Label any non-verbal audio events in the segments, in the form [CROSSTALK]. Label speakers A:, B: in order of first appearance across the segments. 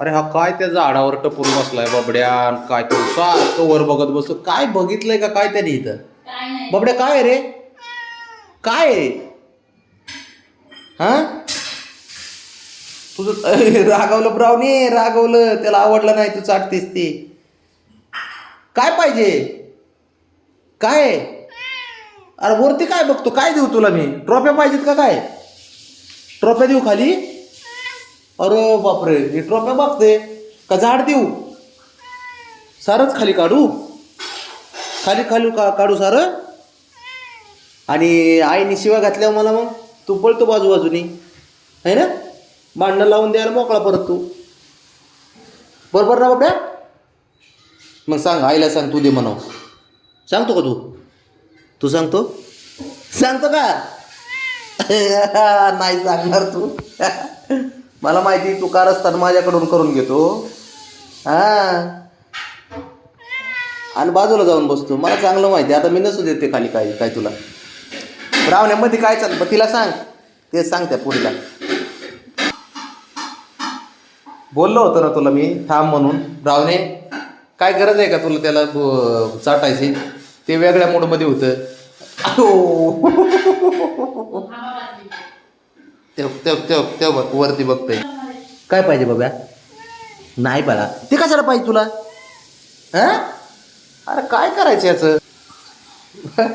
A: अरे हा काय त्या झाडावर टपून बसलाय बाबड्या? काय तो सारखं वर बघत बसतो. काय बघितलंय का काय त्याने इथं? बाबड्या काय रे? काय आहे? हा? तुझं रागवलं ब्रावणी रागवलं. त्याला आवडलं नाही तू चाटतेस ते. काय पाहिजे? काय? अरे वरती काय बघतो? काय देऊ तुला मी? ट्रॉफ्या पाहिजेत का काय? ट्रॉफ्या देऊ खाली? अरे बापरे ही ट्रॉफ्या बघते का झाड देऊ? सारच खाली काढू? खाली खाली का काढू सार? आणि आईने शिवा घातल्यावर मला मग तू पळतो बाजू बाजूनी आहे ना? भांडणं लावून द्यायला मोकळा परत तू. बरोबर ना बापड्या? मग सांग आईला सांग तू दे म्हणाव. सांगतो का तू? तू सांगतो? सांगतो का? [LAUGHS] नाही सांगणार तू. [LAUGHS] मला माहिती तू कारस्थान माझ्याकडून करून घेतो. हां. आणि बाजूला जाऊन बसतो. मला चांगलं माहिती आहे. आता मी नसू देते खाली काय काय तुला. रावण्यामध्ये काय चाल मग तिला सांग. ते सांग त्या पुढीला बोललो होतो ना तुला मी थांब म्हणून. रावणे काय गरज आहे का तुला त्याला चाटायची? ते वेगळ्या मूडमध्ये होतं. तेव तेव तेव बघ वरती बघतोय. काय पाहिजे बाब्या? नाही बाळा. ते कशाला पाहिजे तुला? हा? अरे काय करायचं याचं? [LAUGHS]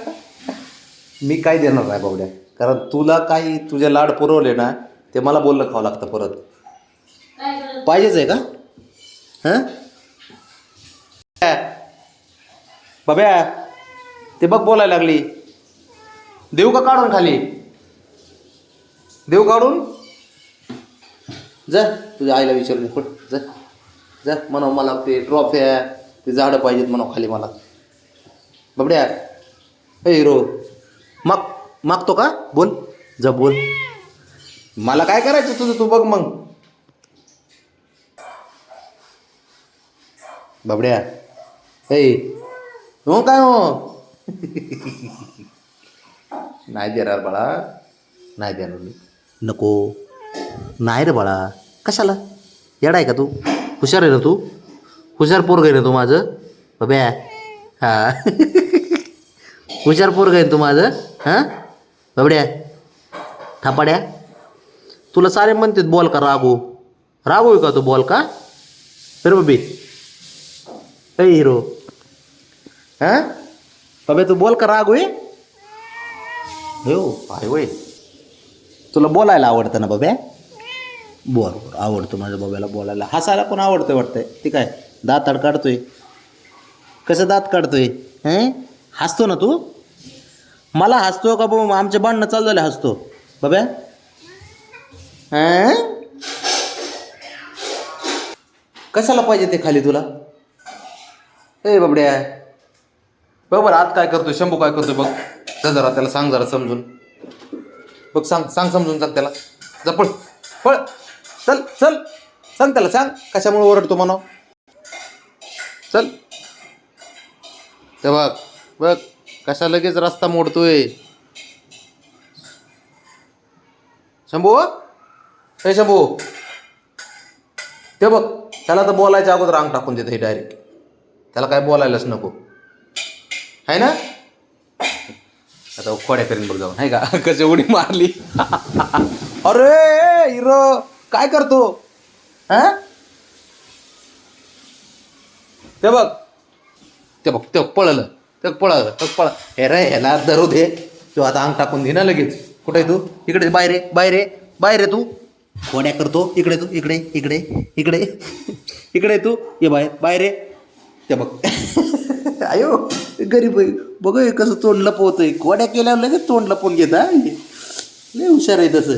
A: मी काय देणार नाही बाबड्या कारण तुला काही तुझे लाड पुरवले ना ते मला बोलणं खावं लागतं परत. पाहिजेच आहे का? हां? बाब्या ते बघ बोलायला लागली. देऊ का काढून खाली? देऊ काढून. जा तुझ्या आईला विचारून पट जा जा म्हणा मला ते ट्रॉफ्या ते झाडं पाहिजेत म्हणा खाली मला. बाबड्या हे हिरो माग मागतो का? बोल. जा बोल. मला काय करायचं तुझं? तू बघ मग. बाबड्या हे हो काय हो? [LAUGHS] नाही देणार बाळा नाही देणार मी. नको. नाही रे बाळा. कशाला? येडा आहे का तू? हुशार आहे ना तू? हुशार पोरग आहे ना तू माझं? बब्या. हा. हुशार पोरग आहे ना तू माझं? हां? बबड्या. थापाड्या. तुला सारे म्हणतात बॉल का रागू? रागू आहे का तू बॉल का? तर बबी. ए हिरो. हां? बाबे तू बोल का रागू आहे? हो आहे वय. तुला बोलायला आवडतं ना बाब्या बोल बोल आवडतो माझ्या बाब्याला बोलायला. हसायला पण आवडतं वाटतंय. ते काय दात आड काढतोय. कसं दात काढतोय? हं? हसतो ना तू? मला हसतो का बाबा? आमचे भांडणं चालू झाले हसतो. बाब्या कशाला पाहिजे ते खाली तुला? ए बाबड्या. बरोबर आत काय करतोय? शंभू काय करतोय बघ. जरा त्याला सांग जरा समजून. बघ सांग सांग समजून सांग त्याला. जा पळ पळ. चल चल. सांग त्याला सांग. कशामुळे ओरडतो म्हणा चल. ते बघ बघ कशा लगेच रस्ता मोडतोय. शंभू? हे शंभू. ते बघ त्याला तर बोलायच्या अगोदर अंग टाकून देते हे डायरेक्ट त्याला काय बोलायलाच नको. आहे ना? आता खोड्या करीन बघ जाऊन आहे का? [LAUGHS] कशी उडी मारली. [LAUGHS] अरे हिरो काय करतो? हा? ते बघ. ते बघ ते पळलं. ते पळलं ते पळ हे रे ह्याला धरू दे. तो आता अंग टाकून दे ना लगेच. कुठे तू? इकडे बाहेर आहे, बाहेर आहे, बाहेर आहे तू. कोण्या करतो. इकडे तू इकडे इकडे इकडे. [LAUGHS] इकडे तू. ये बाहेर बाहेर आहे ते बघ. गरीब आहे. बघ हे कसं तोंड लपवतोय. कोड्या केल्यावर लगेच तोंड लपवून घेता लय हुशार आहे तसं.